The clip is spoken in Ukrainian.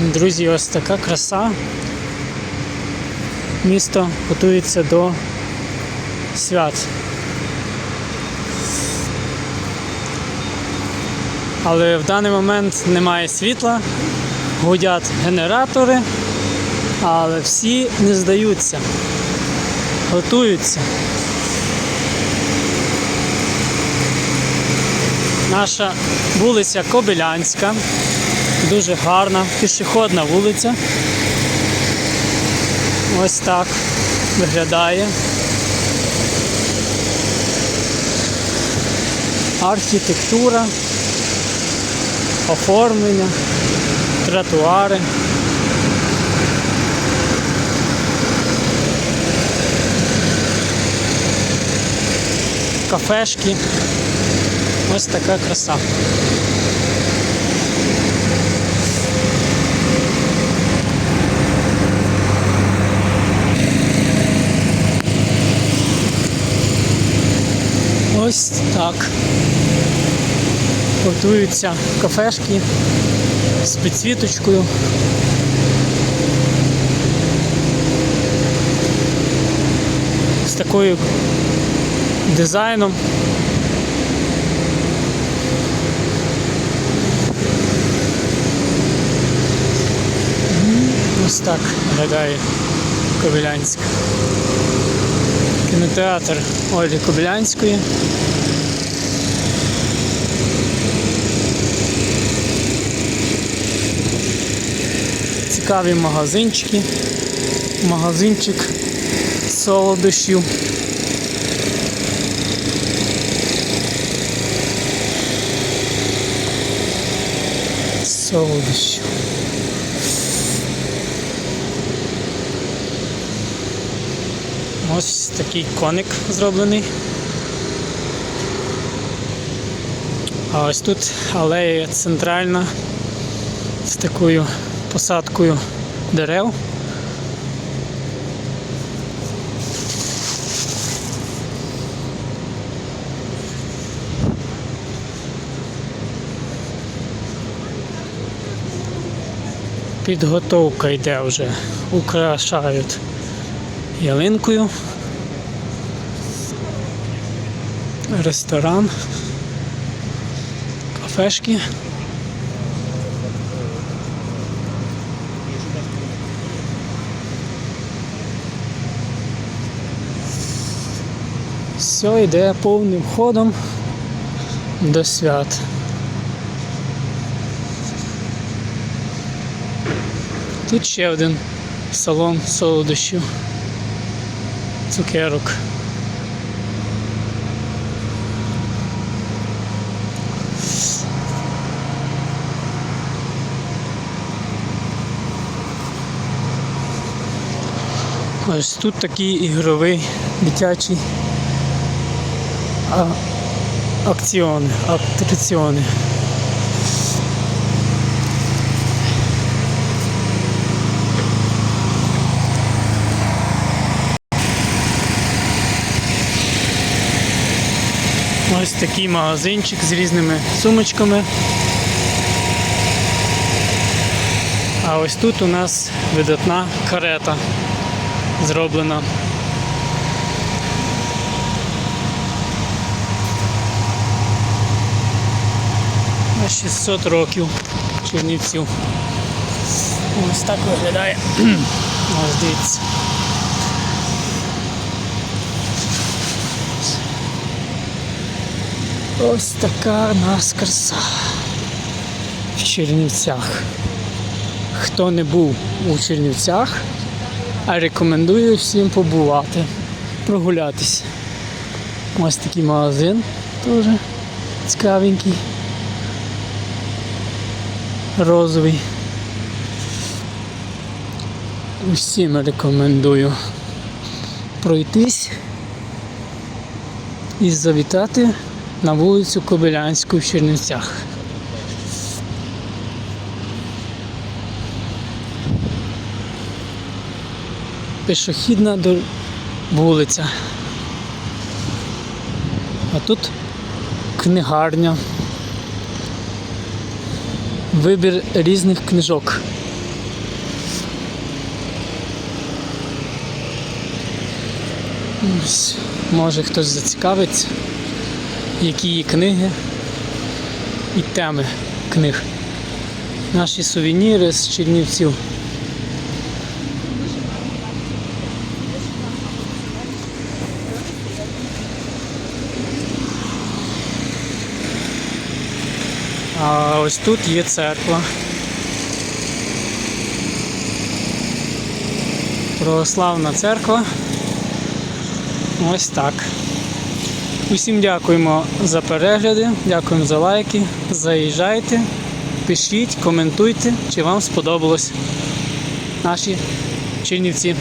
Друзі, ось така краса. Місто готується до свят. Але в даний момент немає світла, гудять генератори, але всі не здаються, готуються. Наша вулиця Кобилянська, дуже гарна, пішохідна вулиця. Ось так виглядає. Архітектура, оформлення, тротуари. Кафешки. Ось така краса. Ось так. Готуються кафешки з підсвіточкою. З такою дизайном. Ось так виглядає Кобилянськ. Кінотеатр Ольги Кобилянської. Цікаві магазинчики. Магазинчик солодощів. Солодощів. Ось такий коник зроблений. А ось тут алея центральна з такою посадкою дерев. Підготовка йде вже, украшають ялинкою. Ресторан, кафешки. Все йде повним ходом до свят. Тут ще один салон солодощів, цукерок. Ось тут такий ігровий дитячий акціони, атраціони. Ось такий магазинчик з різними сумочками. А ось тут у нас видатна карета зроблена. На 600 років Чернівців. Ось так виглядає. Ось дивіться. Ось така в нас краса в Чернівцях. Хто не був у Чернівцях, а рекомендую всім побувати, прогулятися. Ось такий магазин теж цікавенький. Розовий. Усім рекомендую пройтись і завітати на вулицю Кобилянську в Чернівцях. Пішохідна вулиця. А тут книгарня вибір різних книжок. Може хтось зацікавиться, які є книги і теми книг. Наші сувеніри з Чернівців. А ось тут є церква. Православна церква. Ось так. Усім дякуємо за перегляди, дякуємо за лайки. Заїжджайте, пишіть, коментуйте, чи вам сподобалось наші Чернівці.